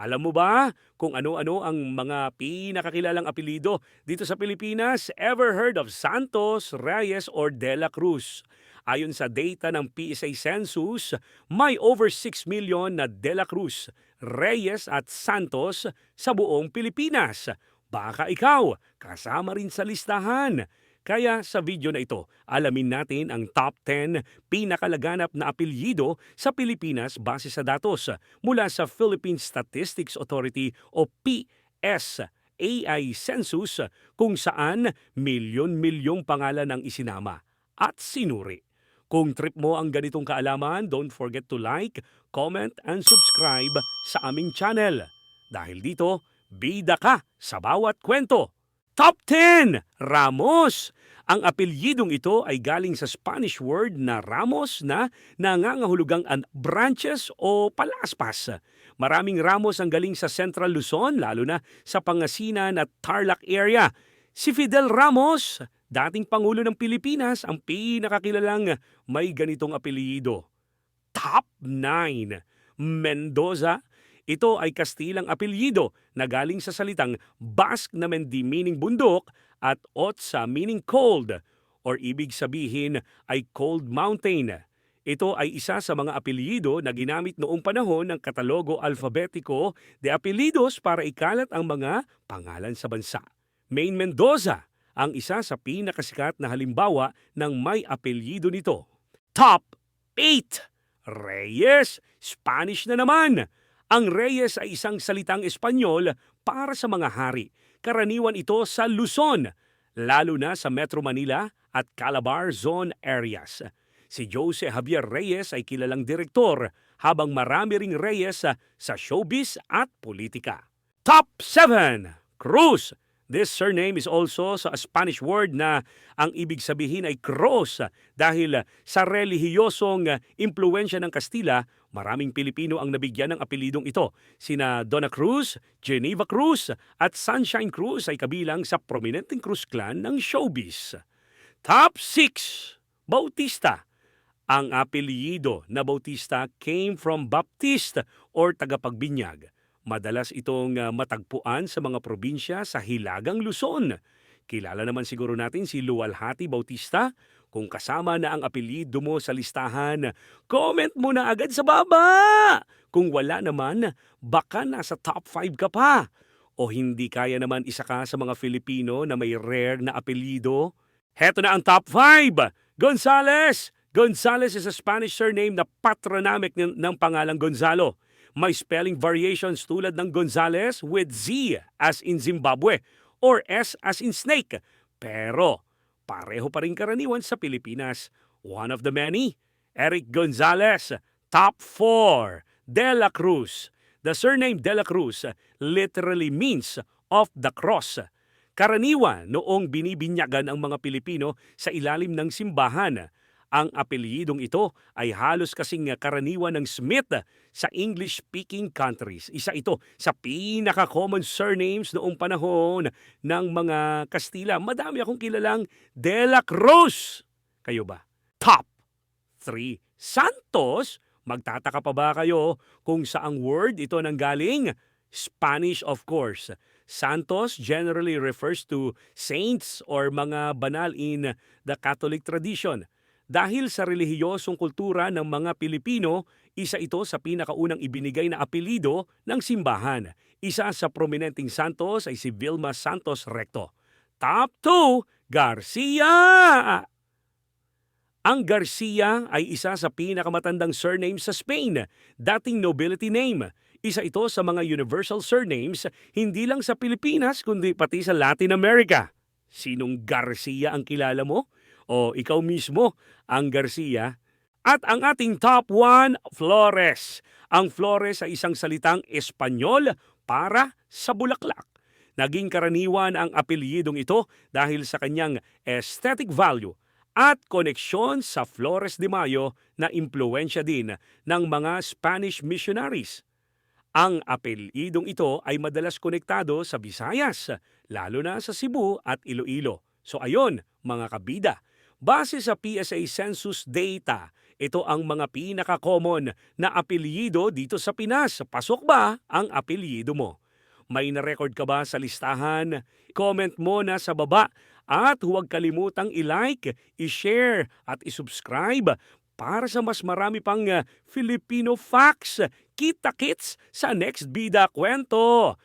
Alam mo ba kung ano-ano ang mga pinakakilalang apelido dito sa Pilipinas? Ever heard of Santos, Reyes, or De La Cruz? Ayon sa data ng PSA Census, may over 6 million na De La Cruz, Reyes at Santos sa buong Pilipinas. Baka ikaw, kasama rin sa listahan. Kaya sa video na ito, alamin natin ang top 10 pinakalaganap na apelyido sa Pilipinas base sa datos mula sa Philippine Statistics Authority o PSAI Census kung saan milyon-milyong pangalan ang isinama at sinuri. Kung trip mo ang ganitong kaalaman, don't forget to like, comment, and subscribe sa aming channel. Dahil dito, bida ka sa bawat kwento. Top 10! Ramos! Ang apelyidong ito ay galing sa Spanish word na ramos na nangangahulugang an branches o palaspas. Maraming ramos ang galing sa Central Luzon, lalo na sa Pangasinan at Tarlac area. Si Fidel Ramos, dating Pangulo ng Pilipinas, ang pinakakilalang may ganitong apelyido. Top 9. Mendoza. Ito ay Kastilang apelyido na galing sa salitang Basque na mendi meaning bundok at Otsa meaning cold or ibig sabihin ay cold mountain. Ito ay isa sa mga apelyido na ginamit noong panahon ng katalogo alfabetiko de apelyidos para ikalat ang mga pangalan sa bansa. Main Mendoza ang isa sa pinakasikat na halimbawa ng may apelyido nito. Top 8. Reyes, Spanish na naman. Ang Reyes ay isang salitang Espanyol para sa mga hari. Karaniwan ito sa Luzon, lalo na sa Metro Manila at Calabar Zone areas. Si Jose Javier Reyes ay kilalang direktor habang marami ring Reyes sa, showbiz at politika. Top 7. Cruz. This surname is also sa Spanish word na ang ibig sabihin ay cross dahil sa relihiyosong impluensya ng Kastila, maraming Pilipino ang nabigyan ng apelidong ito. Sina Donna Cruz, Geneva Cruz at Sunshine Cruz ay kabilang sa prominenteng Cruz clan ng showbiz. Top 6. Bautista. Ang apelyido na Bautista came from Baptist or tagapagbinyag. Madalas itong uh, matagpuan sa mga probinsya sa Hilagang Luzon. Kilala naman siguro natin si Luwalhati Bautista. Kung kasama na ang apelyido mo sa listahan, comment mo na agad sa baba! Kung wala naman, baka nasa top 5 ka pa. O hindi kaya naman isa ka sa mga Filipino na may rare na apelyido? Heto na ang top 5! Gonzales! Gonzales is a Spanish surname na patronymic ng, ng pangalang Gonzalo. May spelling variations tulad ng Gonzales with Z as in Zimbabwe or S as in snake. Pero pareho pa rin karaniwan sa Pilipinas. One of the many, Eric Gonzales, top 4, De La Cruz. The surname De La Cruz literally means of the cross. Karaniwan noong binibinyagan ang mga Pilipino sa ilalim ng simbahan. Ang apelyidong ito ay halos kasing karaniwan ng Smith sa English-speaking countries. Isa ito sa pinaka-common surnames noong panahon ng mga Kastila. Madami akong kilalang De La Cruz. Kayo ba? Top 3. Santos? Magtataka pa ba kayo kung saang word ito nanggaling? Spanish of course. Santos generally refers to saints or mga banal in the Catholic tradition. Dahil sa relihiyosong kultura ng mga Pilipino, isa ito sa pinakaunang ibinigay na apelido ng simbahan. Isa sa prominenteng santos ay si Vilma Santos Recto. Top 2, Garcia! Ang Garcia ay isa sa pinakamatandang surname sa Spain, dating nobility name. Isa ito sa mga universal surnames hindi lang sa Pilipinas kundi pati sa Latin America. Sinong Garcia ang kilala mo? O ikaw mismo ang Garcia? At ang ating top 1, Flores. Ang Flores ay isang salitang Espanyol para sa bulaklak. Naging karaniwan ang apelyidong ito dahil sa kanyang aesthetic value at koneksyon sa Flores de Mayo na impluensya din ng mga Spanish missionaries. Ang apelyidong ito ay madalas konektado sa Visayas, lalo na sa Cebu at Iloilo. So ayon, mga kabida, Base sa PSA Census data, ito ang mga pinaka-common na apelyido dito sa Pinas. Pasok ba ang apelyido mo? May na-record ka ba sa listahan? Comment mo na sa baba at huwag kalimutang i-like, i-share at i-subscribe para sa mas marami pang uh, Filipino facts. Kita-kits sa next Bida Kwento!